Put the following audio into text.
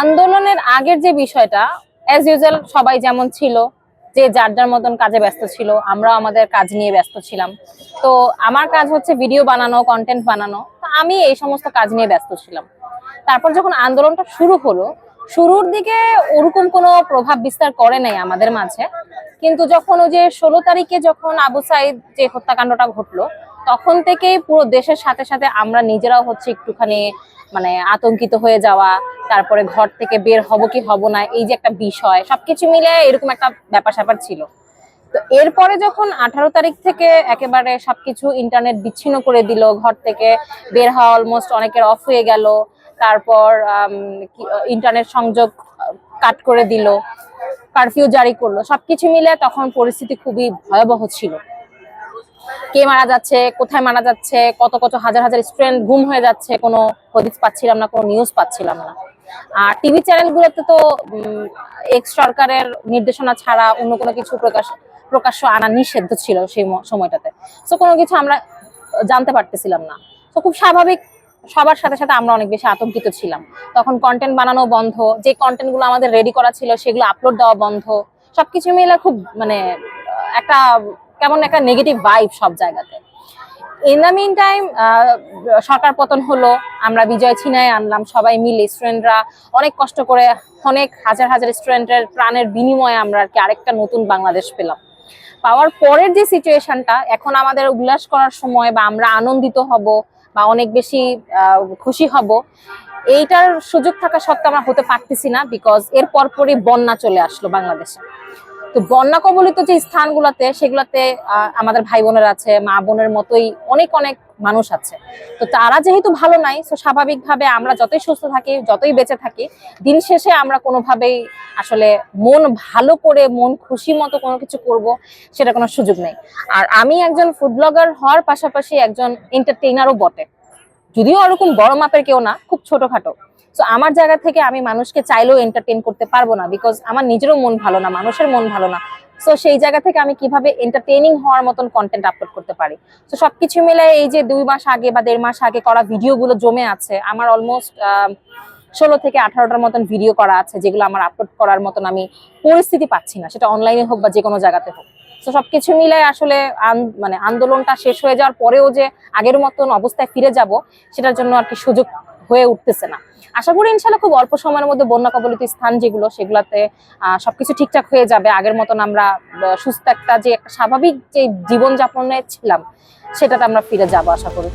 আন্দোলনের আগের যে বিষয়টা অ্যাজ ইউজুয়াল সবাই যেমন ছিল, যে যার যার মতন কাজে ব্যস্ত ছিল, আমরাও আমাদের কাজ নিয়ে ব্যস্ত ছিলাম। তো আমার কাজ হচ্ছে ভিডিও বানানো কন্টেন্ট বানানো। আমি এই সমস্ত কাজ নিয়ে ব্যস্ত ছিলাম। তারপর যখন আন্দোলনটা শুরু হলো, শুরুর দিকে ওরকম কোনো প্রভাব বিস্তার করে নাই আমাদের মাঝে। কিন্তু যখন ওই যে ষোলো তারিখে যখন আবু সাইদ যে হত্যাকাণ্ডটা ঘটলো তখন থেকেই পুরো দেশের সাথে সাথে আমরা নিজেরাও হচ্ছে একটুখানি মানে আতঙ্কিত হয়ে যাওয়া, তারপরে ঘর থেকে বের হব কি হব না, এই যে একটা বিষয়, সবকিছু মিলে এরকম একটা ব্যাপার স্যাপার ছিল। তো এরপরে যখন আঠারো তারিখ থেকে একেবারে সবকিছু ইন্টারনেট বিচ্ছিন্ন করে দিল, ঘর থেকে বের হওয়া অলমোস্ট অনেকের অফ হয়ে গেল, তারপর ইন্টারনেট সংযোগ কাট করে দিল কারফিউ জারি করল, সবকিছু মিলে তখন পরিস্থিতি খুবই ভয়াবহ ছিল। কে মারা যাচ্ছে, কোথায় মারা যাচ্ছে, কত কত হাজার হাজার স্টুডেন্ট গুম হয়ে যাচ্ছে, কোনো হদিস পাচ্ছিলাম না, কোনো নিউজ পাচ্ছিলাম না। আর টিভি চ্যানেলগুলোতে তো এক্স সরকারের নির্দেশনা ছাড়া অন্য কোনো কিছু প্রকাশ, প্রকাশ্য আনা নিষিদ্ধ ছিল সেই সময়টাতে। তো কোনো কিছু আমরা জানতে পারতেছিলাম না। তো খুব স্বাভাবিক, সবার সাথে সাথে আমরা অনেক বেশি আতঙ্কিত ছিলাম। তখন কন্টেন্ট বানানো বন্ধ, যে কন্টেন্টগুলো আমাদের রেডি করা ছিল, সেগুলো আপলোড দেওয়া বন্ধ। সবকিছু মিলে খুব মানে একটা কেমন একটা নেগেটিভ ভাইব সব জায়গাতে। ইন দ্য মিন টাইম সরকার পতন হলো, আমরা বিজয় ছিনায় আনলাম সবাই মিলে স্টুডেন্টরা অনেক কষ্ট করে, অনেক হাজার হাজার স্টুডেন্টের প্রাণের বিনিময়ে আমরা আর কি আরেকটা নতুন বাংলাদেশ পেলাম। পাওয়ার পরের যে সিচুয়েশনটা এখন আমাদের উল্লাস করার সময় বা আমরা আনন্দিত হব বা অনেক বেশি খুশি হব, এইটার সুযোগ থাকা সত্ত্বেও আমরা হতে পারতেছি না বিকজ এর পরপরই বন্যা চলে আসলো বাংলাদেশে। তো বন্যা কবলিত যে স্থানগুলোতে, সেগুলোতে আমাদের ভাই বোনের আছে, মা বোনের মতোই অনেক অনেক মানুষ আছে। তো তারা যেহেতু ভালো নাই তো স্বাভাবিকভাবে আমরা যতই সুস্থ থাকি, যতই বেঁচে থাকি, দিন শেষে আমরা কোনোভাবেই আসলে মন ভালো করে, মন খুশি মতো কোনো কিছু করব, সেটা কোনো সুযোগ নেই। আর আমি একজন ফুড ব্লগার হওয়ার পাশাপাশি একজন এন্টারটেইনারও বটে। যদিও ওরকম বড় মাপের কেউ না, খুব ছোটখাটো। তো আমার জায়গা থেকে আমি মানুষকে চাইলেও এন্টারটেন করতে পারব না বিকজ আমার নিজেরও মন ভালো না, মানুষের মন ভালো না। তো সেই জায়গা থেকে আমি কীভাবে এন্টারটেনিং হওয়ার মতন কন্টেন্ট আপলোড করতে পারি? তো সবকিছু মিলে এই যে দুই মাস আগে বা দেড় মাস আগে করা ভিডিওগুলো জমে আছে, আমার অলমোস্ট ষোলো থেকে আঠারোটার মতন ভিডিও করা আছে যেগুলো আমার আপলোড করার মতন আমি পরিস্থিতি পাচ্ছি না, সেটা অনলাইনে হোক বা যে কোনো জায়গাতে হোক। তো সবকিছু মিলে আসলে মানে আন্দোলনটা শেষ হয়ে যাওয়ার পরেও যে আগের মতন অবস্থায় ফিরে যাব, সেটার জন্য আর কি সুযোগ হয়ে উঠতেছে না। আশা করি ইনশাল্লাহ খুব অল্প সময়ের মধ্যে বন্যা কবলিত স্থান যেগুলো, সেগুলোতে সবকিছু ঠিকঠাক হয়ে যাবে। আগের মতন আমরা সুস্থ একটা যে একটা স্বাভাবিক যে জীবনযাপনে ছিলাম, সেটাতে আমরা ফিরে যাব, আশা করি।